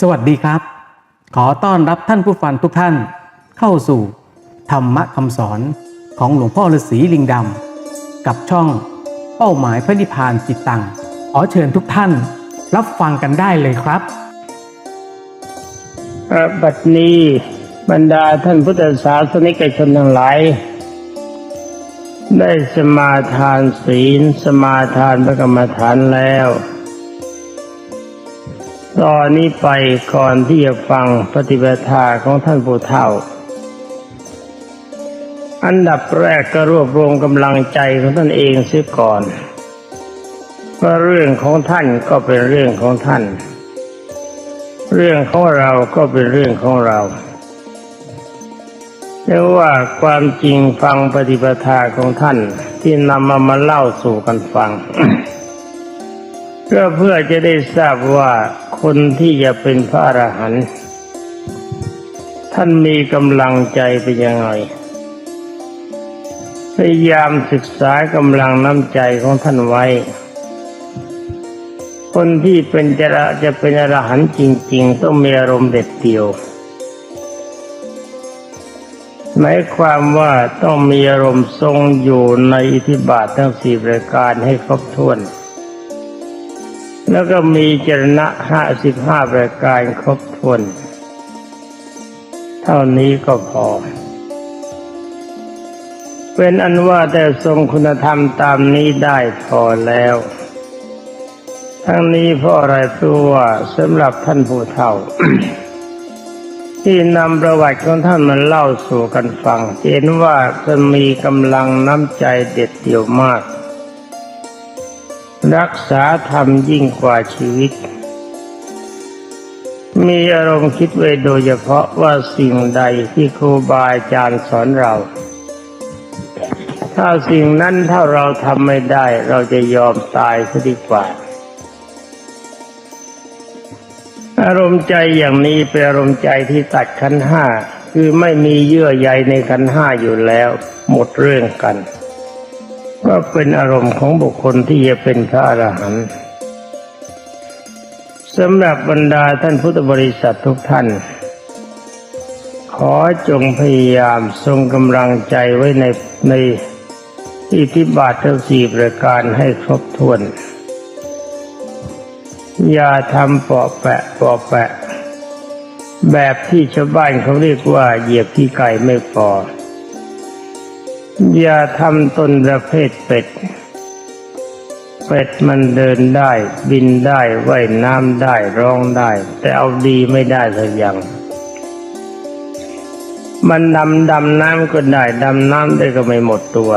สวัสดีครับ ขอต้อนรับท่านผู้ฟังทุกท่าน เข้าสู่ธรรมะคำสอนของหลวงพ่อฤาษีลิงดำกับช่องเป้าหมายพระนิพพานจิตตัง ขอเชิญทุกท่าน รับฟังกันได้เลยครับพระบัดนี้บรรดาท่านพุทธศาสนิกชนทั้งหลาย ได้สมาทานศีล สมาทานพระกรรมฐานแล้ว ตอนนี้ไปก่อนที่จะฟังปฏิบัติาของท่านผู้เฒ่า อันดับแรกก็รวบรวมกำลังใจของท่านเองเสียก่อนเพราะเรื่องของท่านก็เป็นเรื่องของท่าน เรื่องของเราก็เป็นเรื่องของเราเรียกว่าความจริงฟังปฏิปทาของท่านที่นำมามาเล่าสู่กันฟัง ก็เพื่อจะได้ทราบว่า คนที่จะเป็นพระอรหันต์ท่านมีกำลังใจเป็นยังไงพยายามศึกษากำลังน้ำใจของท่านไว้ คนที่เป็นจะระจะเป็นอรหันต์จริง ๆ ต้องมีอารมณ์เด็ดเดี่ยวหมายความว่าต้องมีอารมณ์ทรงอยู่ในอิทธิบาททั้งสี่ประการให้ครบถ้วน แล้วก็มีจรณะห้าสิบห้าประการครบถ้วน เท่านี้ก็พอ เป็นอันว่าแต่ทรงคุณธรรมตามนี้ได้พอแล้ว ทั้งนี้เพราะอะไรเพราะว่าสำหรับท่านผู้เฒ่า ที่นำประวัติของท่านมาเล่าสู่กันฟังเห็นว่าจะมีกำลังน้ำใจเด็ดเดี่ยวมาก รักษาธรรมยิ่งกว่าชีวิต มีอารมณ์คิดไว้โดยเฉพาะว่าสิ่งใดที่ครูบาอาจารย์สอนเรา ถ้าสิ่งนั้นถ้าเราทำไม่ได้ เราจะยอมตายซะดีกว่า อารมณ์ใจอย่างนี้เป็นอารมณ์ใจที่ตัดขันห้าคือไม่มีเยื่อใยในขันห้าอยู่แล้ว หมดเรื่องกัน ก็เป็นอารมณ์ของบุคคลที่จะเป็นพระอรหันต์สำหรับบรรดาท่านพุทธบริษัททุกท่าน ขอจงพยายามทรงกำลังใจไว้ในในอิทธิบาททั้งสี่ประการให้ครบถ้วน อย่าทำเปาะแปะเปาะแปะ แบบที่ชาวบ้านเขาเรียกว่าเหยียบที่ไก่ไม่พอ อย่าทำตนประเภทเป็ด เป็ดมันเดินได้ บินได้ว่ายน้ำได้ร้องได้ แต่เอาดีไม่ได้สักอย่าง มันดำดำน้ำก็ได้ดำน้ำได้ก็ไม่หมดตัว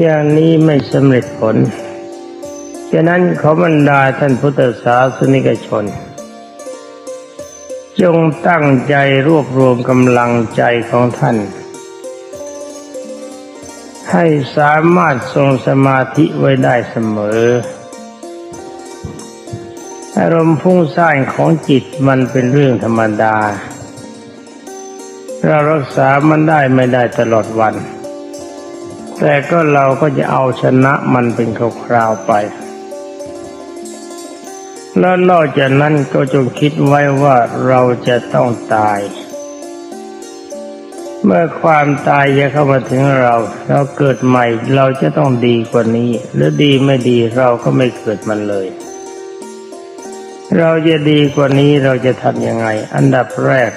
อย่างนี้ไม่สำเร็จผลฉะนั้นขอบรรดาท่านพุทธศาสนิกชน จงตั้งใจรวบรวมกำลังใจของท่าน ให้สามารถทรงสมาธิไว้ได้เสมอ อารมณ์พุ่งสร้างของจิตมันเป็นเรื่องธรรมดา เรารักษามันได้ไม่ได้ตลอดวัน แต่ก็เราก็จะเอาชนะมันเป็นคราวๆไป แล้วนอกจากนั้นก็จงคิดไว้ว่าเราจะต้องตาย เมื่อความตายจะเข้ามาถึงเรา เราเกิดใหม่เราจะต้องดีกว่านี้ หรือดีไม่ดีเราก็ไม่เกิดมันเลย เราจะดีกว่านี้เราจะทำยังไง อันดับแรก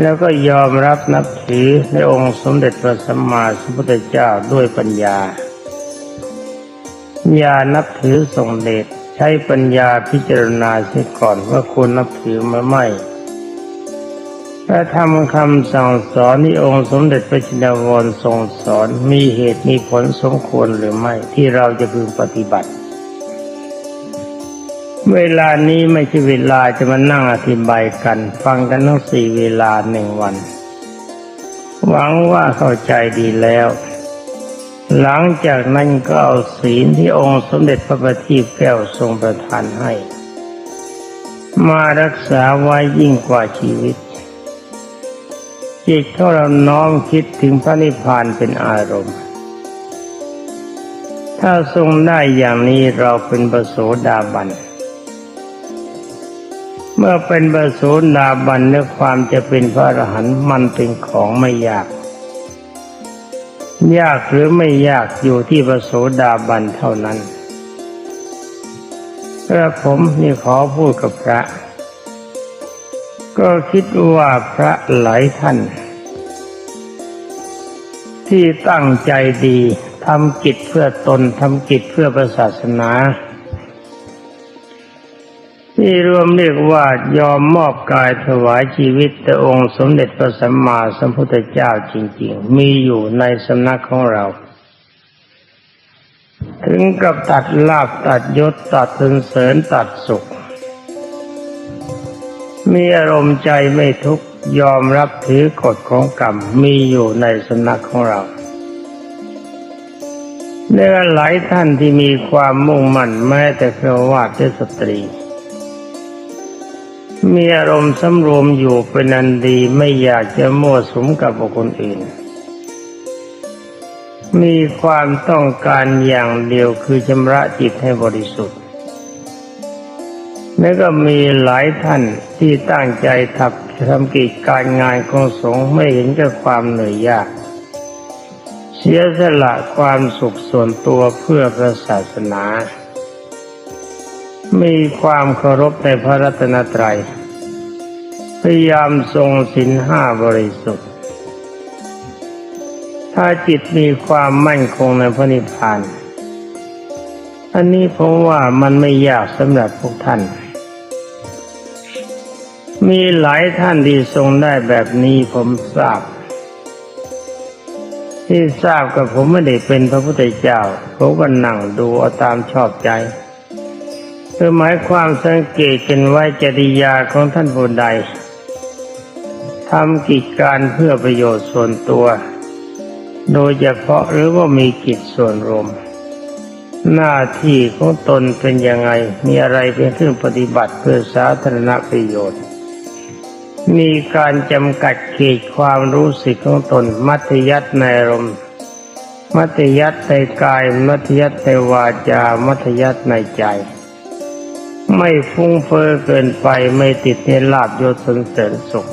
แล้วก็ยอมรับนับถือในองค์สมเด็จพระสัมมาสัมพุทธเจ้าด้วยปัญญา อย่านับถือทรงเดชใช้ปัญญาพิจารณาเสียก่อนว่าควรนับถือมาไม่ พระธรรมคำสั่งสอนที่องค์สมเด็จพระจินวรทรงสอนมีเหตุมีผลสมควรหรือไม่ที่เราจะพึงปฏิบัติ เวลานี้ไม่ใช่เวลาจะมานั่งอธิบายกัน ฟังกันทั้งสี่เวลาหนึ่งวัน หวังว่าเข้าใจดีแล้ว หลังจากนั้นก็เอาศีลที่องค์สมเด็จพระบัณฑิตแก้วทรงประทานให้ มารักษาไว้ยิ่งกว่าชีวิต จิตของเราน้อมคิดถึงพระนิพพานเป็นอารมณ์ ถ้าทรงได้อย่างนี้เราเป็นประโสดาบัน เมื่อเป็นบโสดาบันเนื้อความจะเป็นพระอรหันต์มันเป็นของไม่ยาก ยากหรือไม่ยากอยู่ที่บโสดาบันเท่านั้นกระผมนี่ขอพูดกับพระ ก็คิดว่าพระหลายท่าน ที่ตั้งใจดีทำกิจเพื่อตนทำกิจเพื่อพระศาสนา ที่รวมเรียกว่ายอมมอบกายถวายชีวิตแต่องค์สมเด็จพระสัมมาสัมพุทธเจ้าจริง ๆ มีอยู่ในสำนักของเรา ถึงกับตัดลาบตัดยศตัดถึงเสริญตัดสุข มีอารมณ์ใจไม่ทุกข์ยอมรับถือกฎของกรรมมีอยู่ในสนักของเราเนื้อหลายท่านที่มีความมุ่งมั่นแม้แต่ครวาสสตรี มีอารมณ์สำรวมอยู่เป็นอันดีไม่อยากจะมั่วสุมกับบุคคลอื่น มีความต้องการอย่างเดียวคือชำระจิตให้บริสุทธิ์ แล้วก็มีหลายท่านที่ตั้งใจทับทำกิจการงานของสงฆ์ไม่เห็นกับความเหนื่อยยาก เสียสละความสุขส่วนตัวเพื่อพระศาสนา มีความเคารพในพระรัตนตรัย พยายามทรงศีลห้าบริสุทธิ์ ถ้าจิตมีความมั่นคงในพระนิพพานอันนี้ผมว่ามันไม่ยากสำหรับพวกท่าน มีหลายท่านที่ทรงได้แบบนี้ผมทราบ ที่ทราบกับผมไม่ได้เป็นพระพุทธเจ้าผมก็นั่งดูเอาตามชอบใจคือหมายความสังเกตกันไว้จริยาของท่านผู้ใดทำกิจการเพื่อประโยชน์ส่วนตัว โดยเฉพาะหรือว่ามีกิจส่วนรวม หน้าที่ของตนเป็นยังไงมีอะไรเป็นเครื่องปฏิบัติเพื่อสาธารณประโยชน์ มีการจำกัดเขตความรู้สึกของตน มัธยัติในอารมณ์มัธยัติในกาย มัธยัติในวาจา มัธยัติในใจ ไม่ฟุ้งเฟ้อเกินไปไม่ติดในลาบยศสนเสริญสุข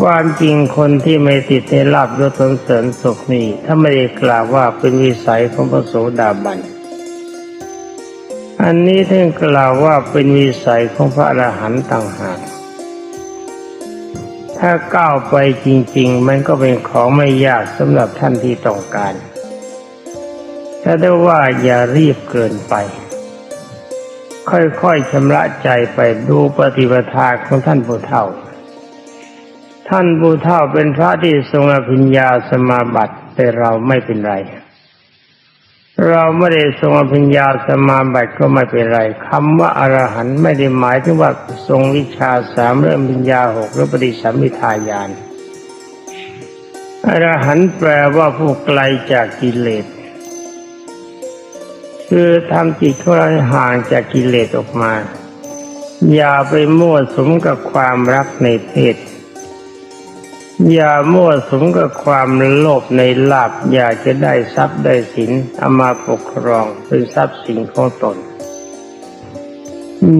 ความจริงคนที่ไม่ติดในลาบยศสนเสริญสุขนี่ถ้าไม่ได้กล่าวว่าเป็นวิสัยของพระโสดาบันอันนี้ท่านกล่าวว่าเป็นวิสัยของพระอรหันต์ต่างหาก ถ้าก้าวไปจริง ๆ มันก็เป็นของไม่ยากสำหรับท่านที่ต้องการ ถ้าได้ว่าอย่ารีบเกินไป ค่อยๆชำระใจไปดูปฏิปทาของท่านผู้เฒ่า ท่านผู้เฒ่าเป็นพระที่ทรงอภิญญาสมาบัติแต่เราไม่เป็นไร เราไม่ได้ทรงอภิญญาสมาบัติก็ไม่เป็นไรคำว่าอรหันต์ไม่ได้หมายถึงว่าทรงวิชาสามเรื่องปัญญาหกหรือปฏิสัมพิทายานอรหันต์แปลว่าผู้ไกลจากกิเลสคือทำจิตของเราห้ห่างจากกิเลสออกมา อย่าไปมั่วสมกับความรักในเพศ อย่ามั่วสุมกับความโลภในลาบอยากจะได้ทรัพย์ได้สินเอามาปกครองเป็นทรัพย์สินของตน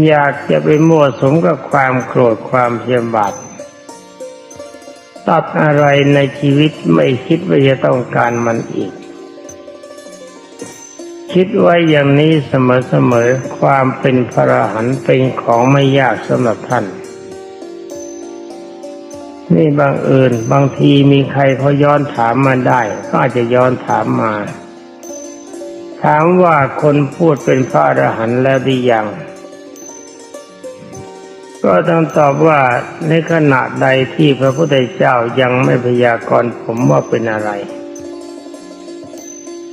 อยากจะไปมั่วสุมกับความโกรธความเพียรบาทตัดอะไรในชีวิตไม่คิดว่าจะต้องการมันอีก คิดไว้อย่างนี้เสมอๆความเป็นพระหันเป็นของไม่ยากสำหรับท่าน นี่บางเอิญบางทีมีใครเขาย้อนถามมาได้ ก็อาจจะย้อนถามมา ถามว่าคนพูดเป็นพระอรหันต์แล้วหรือยัง ก็ต้องตอบว่าในขณะใดที่พระพุทธเจ้ายังไม่พยากรณ์ผมว่าเป็นอะไร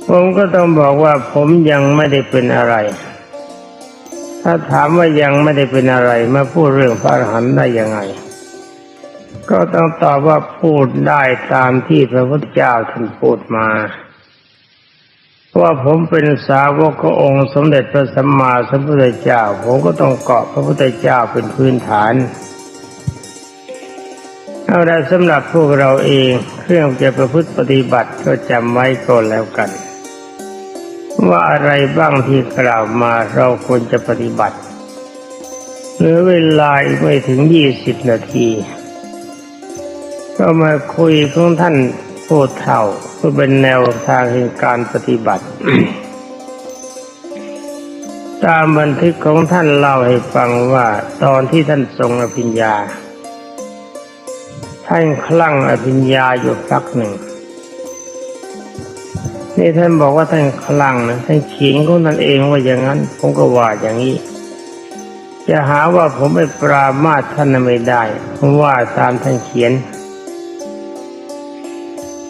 ผมก็ต้องบอกว่าผมยังไม่ได้เป็นอะไร ถ้าถามว่ายังไม่ได้เป็นอะไรมาพูดเรื่องพระอรหันต์ได้ยังไง ก็ต้องตอบว่าพูดได้ตามที่พระพุทธเจ้าท่านพูดมาว่าผมเป็นสาวกขององค์สมเด็จพระสัมมาสัมพุทธเจ้า ผมก็ต้องเกาะพระพุทธเจ้าเป็นพื้นฐานเอาละสำหรับพวกเราเองเครื่องจะประพฤติปฏิบัติก็จำไว้ก่อนแล้วกัน ว่าอะไรบ้างที่กล่าวมาเราควรจะปฏิบัติเหลือเวลาอีกไม่ถึงยี่สิบนาที ก็มาคุยของท่านผู้เฒ่าเพื่อเป็นแนวทางแห่งการปฏิบัติ ตามบันทึกของท่านเล่าให้ฟังว่าตอนที่ท่านทรงอภิญญา ท่านคลั่งอภิญญาอยู่พักหนึ่ง นี่ท่านบอกว่าท่านคลั่งนะท่านเขียนของท่านเองว่าอย่างนั้น ผมก็ว่าอย่างนี้จะหาว่าผมไปปรามาท่านไม่ได้ผมว่าตามท่านเขียน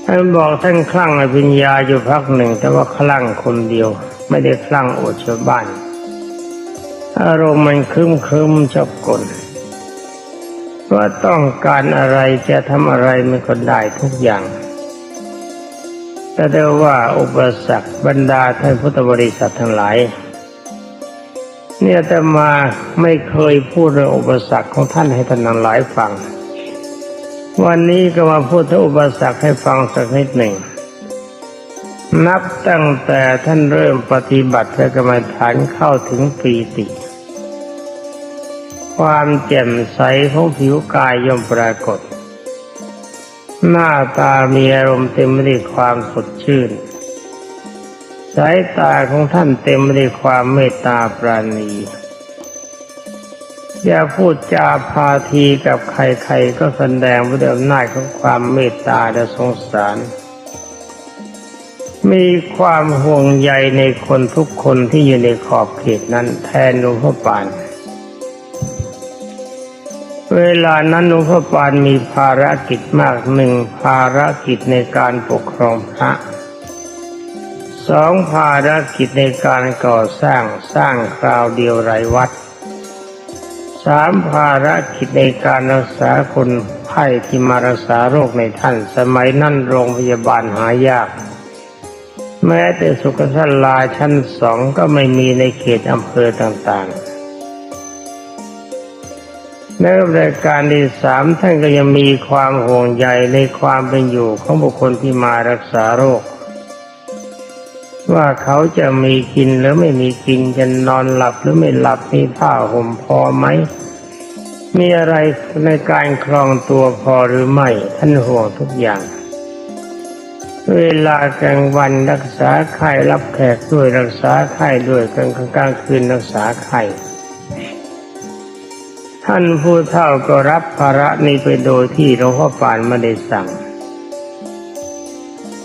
ท่านบอกท่านคลั่งอภิญญาอยู่พักหนึ่ง แต่ว่าคลั่งคนเดียว ไม่ได้คลั่งโอชาวบ้าน อารมณ์มันครึ้มครึมชอบกลว่าต้องการอะไรจะทำอะไรมันก็ได้ทุกอย่าง แต่ได้ว่าอุปสรรคบรรดาท่านพุทธบริษัททั้งหลาย เนี่ยแต่มาไม่เคยพูดเรื่องอุปสรรคของท่านให้ท่านทั้งหลายฟัง วันนี้ก็มาพูดถึงอุปสรรคให้ฟังสักนิดหนึ่ง นับตั้งแต่ท่านเริ่มปฏิบัติพระกรรมฐานเข้าถึงปีติ ความแจ่มใสของผิวกายย่อมปรากฏ หน้าตามีอารมณ์เต็มไปด้วยความสดชื่น สายตาของท่านเต็มไปด้วยความเมตตาปราณี อย่าพูดจาพาทีกับใครๆ ก็แสดงว่าด้วยอำนาของความเมตตาและสงสาร มีความห่วงใยในคนทุกคนที่อยู่ในขอบเขตนั้นแทนหลวงพ่อปาน เวลานั้นหลวงพ่อปานมีภารกิจมากหนึ่งภารกิจในการปกครองพระสองภารกิจในการก่อสร้างสร้างคราวเดียวไรวัด สามภารกิจในการรักษาคนไข้ที่มารักษาโรคในท่าน สมัยนั้นโรงพยาบาลหายาก แม้แต่สุขสันลาชั้นสองก็ไม่มีในเขตอำเภอต่างๆ ในรายการที่สามท่านก็ยังมีความห่วงใยในความเป็นอยู่ของบุคคลที่มารักษาโรค ว่าเขาจะมีกินหรือไม่มีกินจะนอนหลับหรือไม่หลับมีผ้าห่มพอไหมมีอะไรในการคลองตัวพอหรือไม่ท่านห่วงทุกอย่าง เวลากลางวันรักษาไข้รับแขกด้วยรักษาไข้ด้วยกลางกลางคืนรักษาไข้ท่านผู้เฒ่าก็รับภาระนี้ไปโดยที่หลวงพ่อปานไม่ได้สั่ง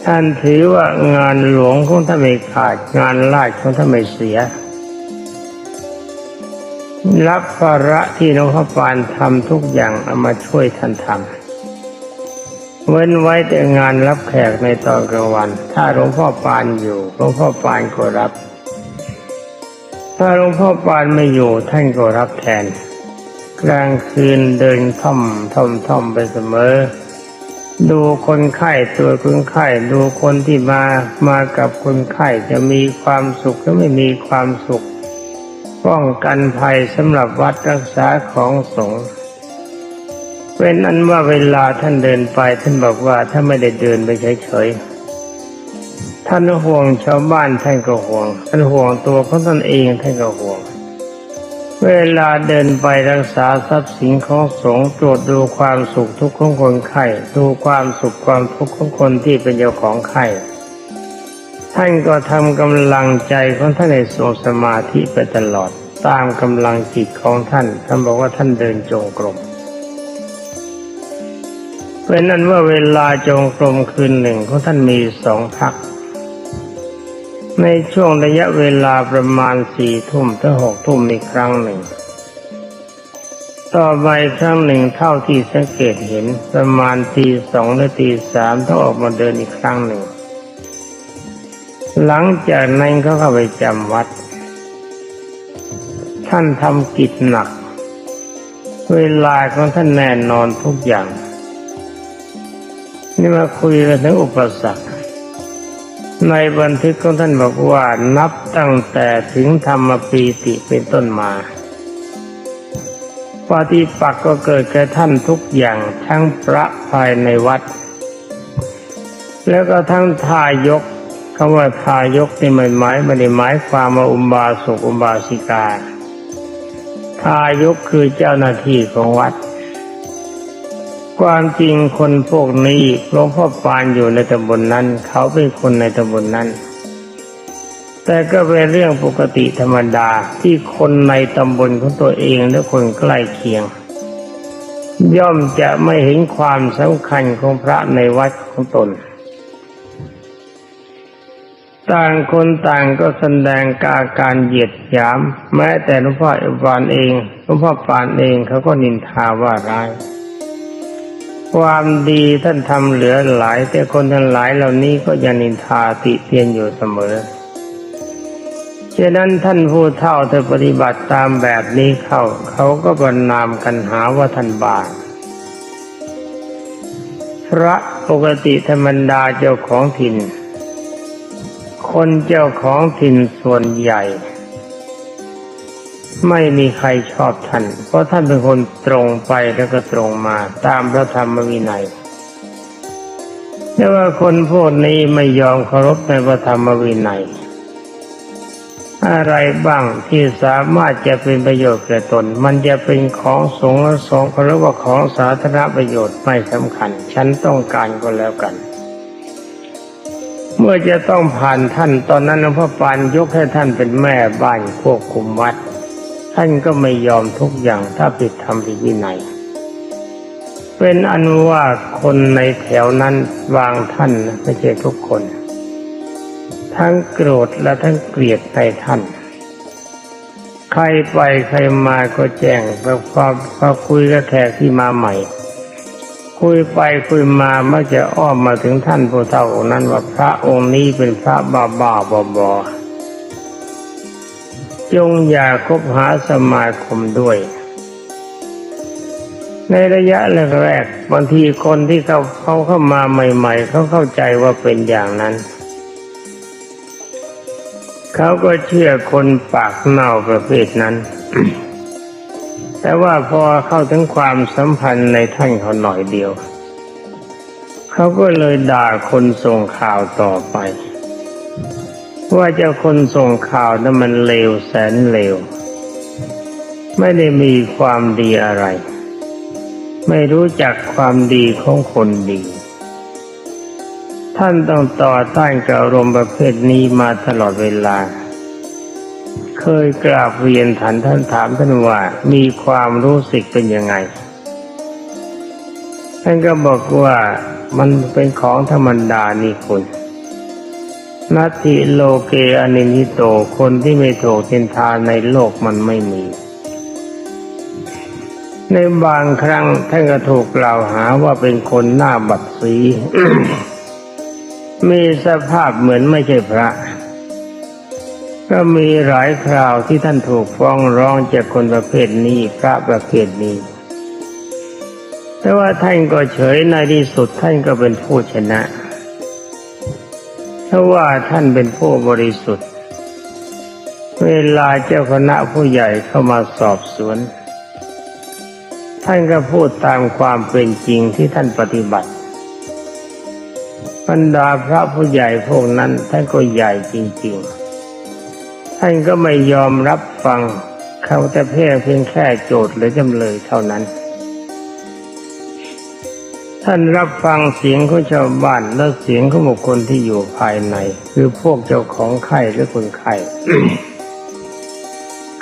ท่านถือว่างานหลวงของท่านไม่ขาดงานลาดของท่านไม่เสีย รับภาระที่หลวงพ่อปานทำทุกอย่างเอามาช่วยท่านทำเว้นไว้แต่งานรับแขกในตอนกลางวัน ถ้าหลวงพ่อปานอยู่หลวงพ่อปานก็รับ ถ้าหลวงพ่อปานไม่อยู่ท่านก็รับแทน กลางคืนเดินท่อมท่อมท่อมไปเสมอ ดูคนไข้ตัวคนไข้ดูคนที่มามากับคนไข้จะมีความสุขหรือไม่มีความสุข ป้องกันภัยสำหรับวัดรักษาของสงฆ์เป็นอันว่าเวลาท่านเดินไปท่านบอกว่าถ้าไม่ได้เดินไปเฉยๆท่านห่วงชาวบ้านท่านก็ห่วงท่านห่วงตัวของท่านเองท่านก็ห่วง เวลาเดินไปรักษาทรัพย์สินของสงฆ์ตรวจดูความสุขทุกข์ของคนไข้ดูความสุขความทุกข์ของคนที่เป็นเจ้าของไข้ท่านก็ทำกำลังใจของท่านในทรงสมาธิไปตลอด ตามกำลังจิตของท่านท่านบอกว่าท่านเดินจงกรมเป็นนั้นว่าเวลาจงกรมคืนหนึ่งของท่านมีสองพัก ในช่วงระยะเวลาประมาณสี่ทุ่มถึงหกทุ่มอีกครั้งหนึ่ง ต่อไปครั้งหนึ่งเท่าที่สังเกตเห็นประมาณตีสองหรือตีสามต้องออกมาเดินอีกครั้งหนึ่ง หลังจากนั้นก็เข้าไปจำวัด ท่านทำกิจหนัก เวลาของท่านแน่นอนทุกอย่าง นี่มาคุยกันถึงอุปสรรค ในบันทึกของท่านบอกว่านับตั้งแต่ถึงธรรมปีติเป็นต้นมาปฏิปักษ์ก็เกิดแก่ท่านทุกอย่างทั้งพระภายในวัด แล้วก็ทั้งทายกคำว่าทายกนี่ไม่หมายไม่ได้หมายความว่าอุบาสกอุบาสิกาทายกคือเจ้าหน้าที่ของวัด ความจริงคนพวกนี้หลวงพ่อปานอยู่ในตำบลนนั้น เขาเป็นคนในตำบลนนั้น แต่ก็เป็นเรื่องปกติธรรมดาที่คนในตำบลของตัวเองและคนใกล้เคียง ย่อมจะไม่เห็นความสำคัญของพระในวัดของตน ต่างคนต่างก็แสดงกาการเหยียดหยาม แม้แต่หลวงพ่ออิบานเองหลวงพ่อปานเองเขาก็นินทาว่าร้าย ความดีท่านทำเหลือหลาย แต่คนทั้งหลายเหล่านี้ก็ยังนินทาติเตียนอยู่เสมอฉะนั้นท่านผู้เฒ่าถ้าปฏิบัติตามแบบนี้เข้าเขาก็บรรนามกันหาว่าท่านบาปพระปกติธรรมดาเจ้าของถิ่น คนเจ้าของถิ่นส่วนใหญ่ ไม่มีใครชอบท่าน เพราะท่านเป็นคนตรงไปแล้วก็ตรงมา ตามพระธรรมวินัยแต่ว่าคนพวกนี้ไม่ยอมเคารพในพระธรรมวินัย อะไรบ้างที่สามารถจะเป็นประโยชน์แก่ตน มันจะเป็นของสงฆ์และสงฆ์หรือว่าของสาธารณประโยชน์ไม่สำคัญ ฉันต้องการก็แล้วกัน เมื่อจะต้องผ่านท่านตอนนั้นหลวงพ่อปานยกให้ท่านเป็นแม่บ้านควบคุมวัด ท่านก็ไม่ยอมทุกอย่างถ้าผิดธรรมผิดวินัย เป็นอันว่าคนในแถวนั้นวางท่านไม่ใช่ทุกคน ทั้งโกรธและทั้งเกลียดในท่าน ใครไปใครมาก็แจ้งพอพอพอคุยกับแขกที่มาใหม่ คุยไปคุยมามักจะอ้อมมาถึงท่านผู้เฒ่านั้นว่าพระองค์นี้เป็นพระบ้าบ้าบอบอ จงอย่าคบหาสมาคมด้วย ในระยะแรกๆบางทีคนที่เขาเขาเข้ามาใหม่ ๆ เขาเข้าใจว่าเป็นอย่างนั้น เขาก็เชื่อคนปากเน่าประเภทนั้น แต่ว่าพอเข้าถึงความสัมพันธ์ในท่านเขาหน่อยเดียว เขาก็เลยด่าคนส่งข่าวต่อไป ว่าเจ้าคนส่งข่าวนั้นมันเลวแสนเลว ไม่ได้มีความดีอะไร ไม่รู้จักความดีของคนดี ท่านต้องต่อต้านกับอารมณ์ประเภทนี้มาตลอดเวลา เคยกราบเรียนฐานท่านถามท่านว่ามีความรู้สึกเป็นยังไง ท่านก็บอกว่ามันเป็นของธรรมดานี่คุณ นัตติโลเกอนินิโต คนที่ไม่ถูกเทนทาในโลกมันไม่มี ในบางครั้งท่านก็ถูกกล่าวหาว่าเป็นคนหน้าบัดสี มีสภาพเหมือนไม่ใช่พระ ก็มีหลายคราวที่ท่านถูกฟ้องร้องจากคนประเภทนี้พระประเภทนี้ แต่ว่าท่านก็เฉยในที่สุดท่านก็เป็นผู้ชนะ เพราะว่าท่านเป็นผู้บริสุทธิ์ เวลาเจ้าคณะผู้ใหญ่เข้ามาสอบสวน ท่านก็พูดตามความเป็นจริงที่ท่านปฏิบัติบรรดาพระผู้ใหญ่พวกนั้นท่านก็ใหญ่จริงๆ ท่านก็ไม่ยอมรับฟังเขาแต่เพียงเพียงแค่โจทย์หรือจำเลยเท่านั้น ท่านรับฟังเสียงของชาวบ้านและเสียงของบุคคลที่อยู่ภายใน คือพวกเจ้าของไข้หรือคนไข้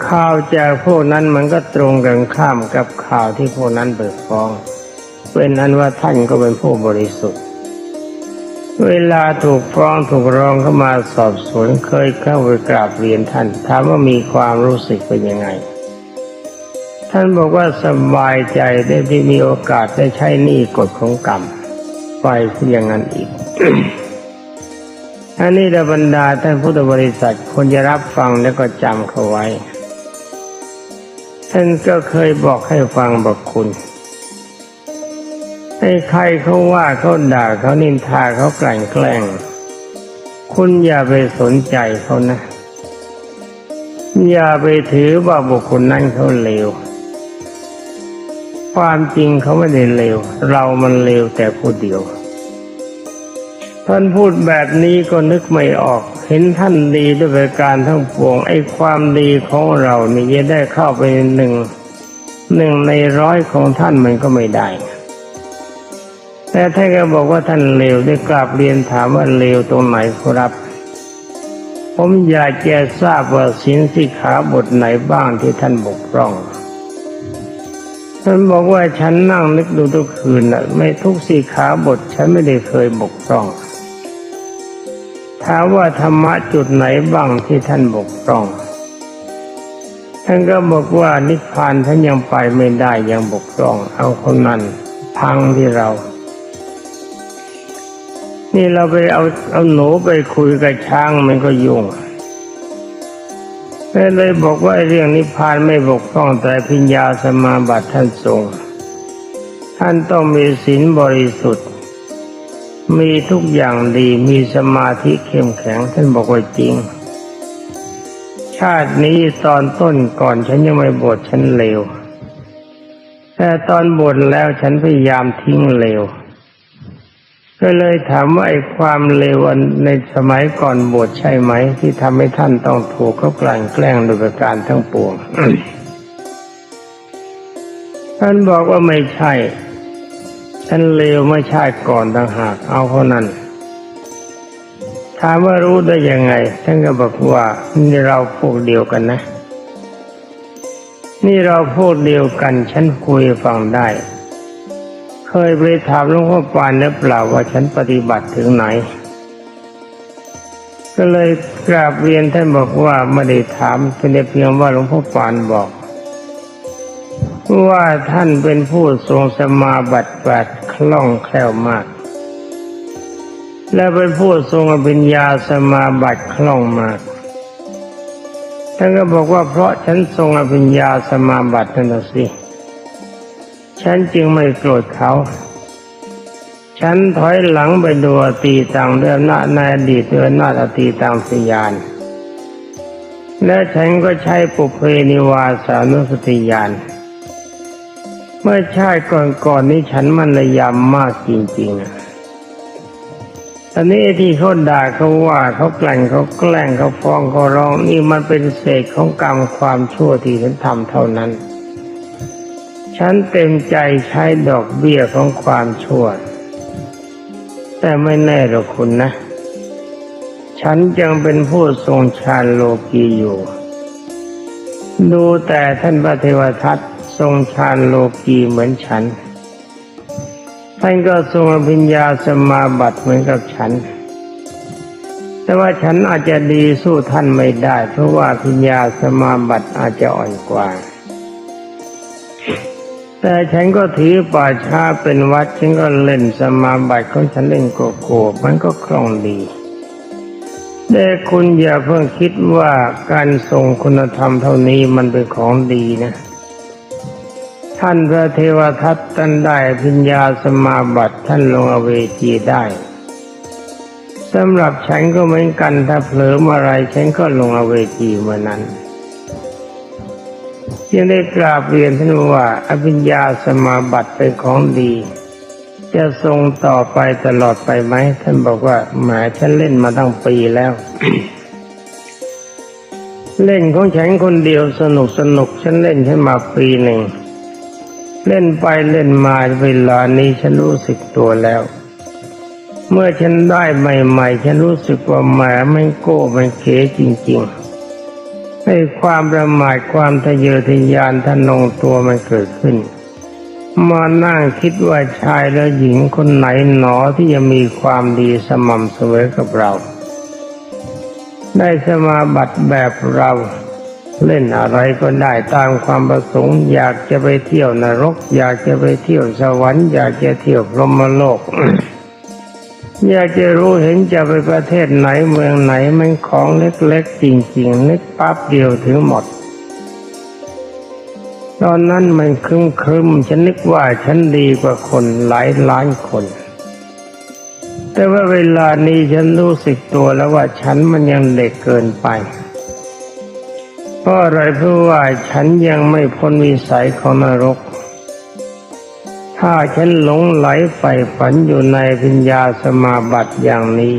ข่าวจากพวกนั้นมันก็ตรงกันข้ามกับข่าวที่พวกนั้นเบิกฟ้อง เป็นนั้นว่าท่านก็เป็นผู้บริสุทธิ์ เวลาถูกฟ้องถูกร้องเข้ามาสอบสวนเคยเข้าไปกราบเรียนท่านถามว่ามีความรู้สึกเป็นยังไง ท่านบอกว่าสบายใจได้ที่มีโอกาสได้ใช้หนี้กฎของกรรม ไปที่อย่างนั้นอีกอันนี้ระบรรดาท่านพุทธบริษัทควรจะรับฟังแล้วก็จำเขาไว้ ท่านก็เคยบอกให้ฟังบอกคุณให้ใครเขาว่าเขาด่าเขานินทาเขากลั่นแกล้ง คุณอย่าไปสนใจเขานะ อย่าไปถือว่าบุคคลนั้นเขาเลว ความจริงเขาไม่ได้เลว เรามันเลวแต่ผู้เดียว ท่านพูดแบบนี้ก็นึกไม่ออก เห็นท่านดีด้วยประการทั้งปวงไอ้ความดีของเรานี่จะได้เข้าไปหนึ่งหนึ่งในร้อยของท่านมันก็ไม่ได้ แต่ท่านก็บอกว่าท่านเลวได้กราบเรียนถามว่าเลวตรงไหนครับ ผมอยากจะทราบว่าสินสิขาบทไหนบ้างที่ท่านบกพร่อง ท่านบอกว่าฉันนั่งนึกดูทุกคืนน่ะไม่ทุกสิกขาบท ฉันไม่ได้เคยบกพร่องถามว่าธรรมะจุดไหนบ้างที่ท่านบกพร่อง ท่านก็บอกว่านิพพานท่านยังไปไม่ได้ยังบกพร่อง เอาคนนั้นพังที่เรา นี่เราไปเอาเอาหนูไปคุยกับช้างมันก็ยุ่ง เลยบอกว่าเรื่องนิพพานไม่บกพร่องแต่พิญญาสมาบัติท่านทรง ท่านต้องมีศีลบริสุทธิ์ มีทุกอย่างดีมีสมาธิเข้มแข็งท่านบอกว่าจริง ชาตินี้ตอนต้นก่อนฉันยังไม่บวชฉันเลวแต่ตอนบวชแล้วฉันพยายามทิ้งเลว ก็เลยถามว่าไอ้ความเลวันในสมัยก่อนบวชใช่ไหม ที่ทำให้ท่านต้องถูกเขากลั่นแกล้งโดยประการทั้งปวงท่านบอกว่าไม่ใช่ท่านเลวไม่ใช่ก่อนต่างหากเอาเท่านั้นถามว่ารู้ได้ยังไงท่านก็บอกว่านี่เราพวกเดียวกันนะ นี่เราพวกเดียวกัน ฉันคุยฟังได้ เคยไปถามหลวงพ่อปานหรือเปล่าว่าฉันปฏิบัติถึงไหน ก็เลยกราบเรียนท่านบอกว่าไม่ได้ถามเป็นเพียงว่าหลวงพ่อปานบอกว่าท่านเป็นผู้ทรงสมาบัติแปดคล่องแคล่วมาก และเป็นผู้ทรงอภิญญาสมาบัติคล่องมากท่านก็บอกว่าเพราะฉันทรงอภิญญาสมาบัตินั่นสิ ฉันจึงไม่โกรธเขา ฉันถอยหลังไปดูอตีตังเดินหน้าในอดีตเดินหน้าอตีตังสยาน และฉันก็ใช้ปุเพนิวาสานุสติญาณเมื่อชาติก่อนๆนี้ฉันมันระยำมากจริงๆตอนนี้ที่เขาด่าเขาว่าเขาแกล้งเขาแกล้งเขาฟ้องเขาร้องนี่มันเป็นเศษของกรรมความชั่วที่ฉันทำเท่านั้น ฉันเต็มใจใช้ดอกเบี้ยของความชั่ว แต่ไม่แน่หรอกคุณนะ ฉันยังเป็นผู้ทรงฌานโลกีอยู่ ดูแต่ท่านพระเทวทัตทรงฌานโลกีเหมือนฉัน ท่านก็ทรงอภิญญาสมาบัติเหมือนกับฉัน แต่ว่าฉันอาจจะดีสู้ท่านไม่ได้ เพราะว่าอภิญญาสมาบัติอาจจะอ่อนกว่า แต่ฉันก็ถือป่าช้าเป็นวัด ฉันก็เล่นสมาบัติของฉันเล่นโกโก้มันก็คล่องดีแต่คุณอย่าเพิ่งคิดว่าการทรงคุณธรรมเท่านี้มันเป็นของดีนะ ท่านพระเทวทัตท่านได้พิญญาสมาบัติท่านลงอเวจีได้สำหรับฉันก็เหมือนกันถ้าเผลอเมื่อไรฉันก็ลงอเวจีเมื่อนั้น ยังได้กราบเรียนท่านว่า อภิญญาสมาบัติเป็นของดี จะทรงต่อไปตลอดไปไหม ท่านบอกว่าหมายฉันเล่นมาตั้งปีแล้ว เล่นของฉันคนเดียวสนุกสนุกฉันเล่นฉันมาปีหนึ่ง เล่นไปเล่นมาเวลานี้ฉันรู้สึกตัวแล้วเมื่อฉันได้ใหม่ ๆ ฉันรู้สึกว่าแหมมันโก้มันเขจริง ๆ ให้ความประมาทความทะเยอทะยานทะนงตัวมันเกิดขึ้น มานั่งคิดว่าชายและหญิงคนไหนหนอที่จะมีความดีสม่ำเสมอกับเรา ได้สมาบัติแบบเราเล่นอะไรก็ได้ตามความประสงค์ อยากจะไปเที่ยวนรก อยากจะไปเที่ยวสวรรค์ อยากจะเที่ยวพรหมโลก อยากจะรู้เห็นจะไปประเทศไหนเมืองไหนมันของเล็กๆจริงๆนึกปั๊บเดียวถึงหมด ตอนนั้นมันครึมครึมๆฉันนึกว่าฉันดีกว่าคนหลายล้านคน แต่ว่าเวลานี้ฉันรู้สึกตัวแล้วว่าฉันมันยังเด็กเกินไปเพราะอะไรเพราะว่าฉันยังไม่พ้นวิสัยของนรก ถ้าฉันหลงไหลใฝ่ฝันอยู่ในปัญญาสมาบัติอย่างนี้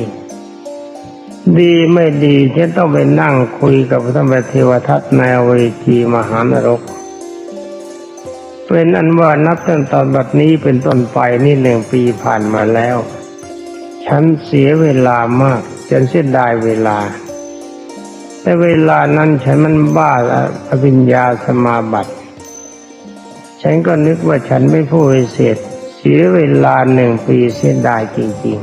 ดีไม่ดีฉันต้องไปนั่งคุยกับพระธรรมเทวทัตในเวจีมหานรก เป็นอันว่านับตั้งแต่บัดนี้เป็นต้นไปนี่หนึ่งปีผ่านมาแล้ว ฉันเสียเวลามากจนเสียดายเวลา แต่เวลานั้นฉันมันบ้าอภิญญาสมาบัติ ฉันก็นึกว่าฉันไม่ผู้วิเศษเสียเวลาหนึ่งปีเสียดายจริง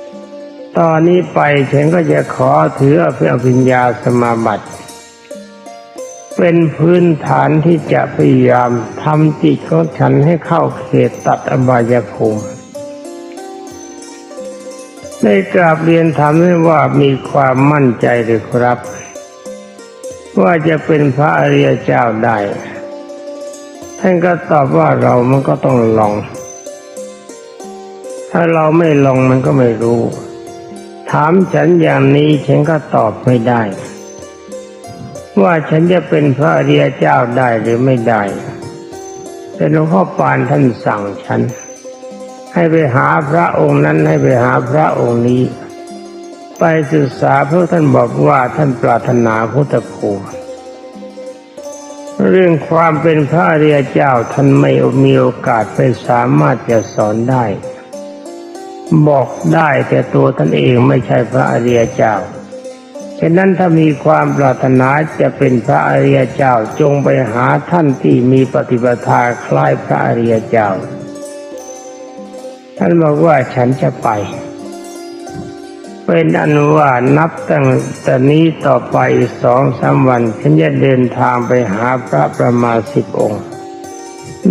ๆ ตอนนี้ไปฉันก็จะขอถือเพื่อภิญญาสมาบัติ เป็นพื้นฐานที่จะพยายามทำจิตของฉันให้เข้าเขตตัดอบายภูมิได้กราบเรียนถามให้ว่ามีความมั่นใจหรือครับ ว่าจะเป็นพระอริยเจ้าได้ ท่านก็ตอบว่าเรามันก็ต้องลอง ถ้าเราไม่ลองมันก็ไม่รู้ ถามฉันอย่างนี้ฉันก็ตอบไม่ได้ ว่าฉันจะเป็นพระอริยเจ้าได้หรือไม่ได้แต่หลวงพ่อปานท่านสั่งฉัน ให้ไปหาพระองค์นั้นให้ไปหาพระองค์นี้ ไปศึกษาเพราะท่านบอกว่าท่านปรารถนาพุทธภูมิ เรื่องความเป็นพระอริยเจ้าท่านไม่มีโอกาสไปสามารถจะสอนได้ บอกได้แต่ตัวท่านเองไม่ใช่พระอริยเจ้าฉะนั้นถ้ามีความปรารถนาจะเป็นพระอริยเจ้าจงไปหาท่านที่มีปฏิปทาคล้ายพระอริยเจ้า ท่านบอกว่าฉันจะไป เป็นอันว่านับตั้งแต่นี้ต่อไปอีกสองสามวันฉันจะเดินทางไปหาพระประมาณสิบองค์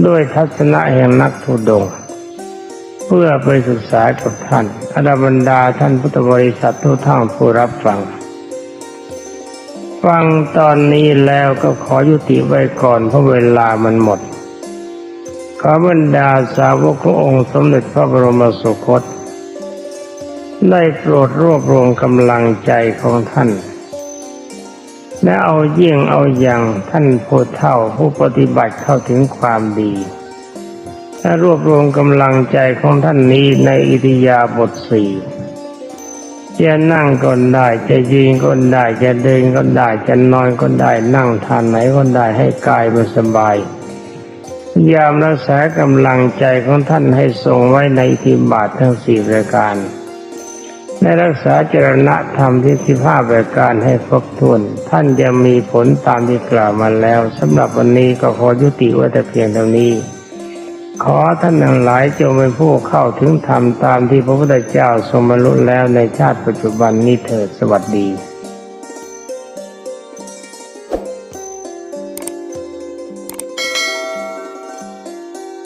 ด้วยทัศนะแห่งนักธุดง เพื่อไปศึกษากับท่านอดบรรดาท่านพุทธบริษัททุกท่านผู้รับฟัง ฟังตอนนี้แล้วก็ขอยุติไว้ก่อนเพราะเวลามันหมดขอบรรดาสาวกขององค์สมเด็จพระบรมสุคต ได้โปรดรวบรวมกำลังใจของท่าน และเอาเยี่ยงเอาอย่างท่านโพเท่าผู้ปฏิบัติเข้าถึงความดีและรวบรวมกำลังใจของท่านนี้ในอิทยาบทสี่จะนั่งก็ได้จะยืนก็ได้จะเดินก็ได้จะนอนก็ได้นั่งทานไหนก็ได้ให้กายมันสบายยามรักษากำลังใจของท่านให้ทรงไว้ในทิบาททั้งสี่รายการ ในรักษาจรณะธรรมที่สิบห้ารายการให้ครบถ้วน ท่านจะมีผลตามที่กล่าวมาแล้วสำหรับวันนี้ก็ขอยุติไว้แต่เพียงเท่านี้ ขอท่านทั้งหลายจงเป็นผู้เข้าถึงธรรมตามที่พระพุทธเจ้าทรงบรรลุแล้วในชาติปัจจุบันนี้เถิดสวัสดี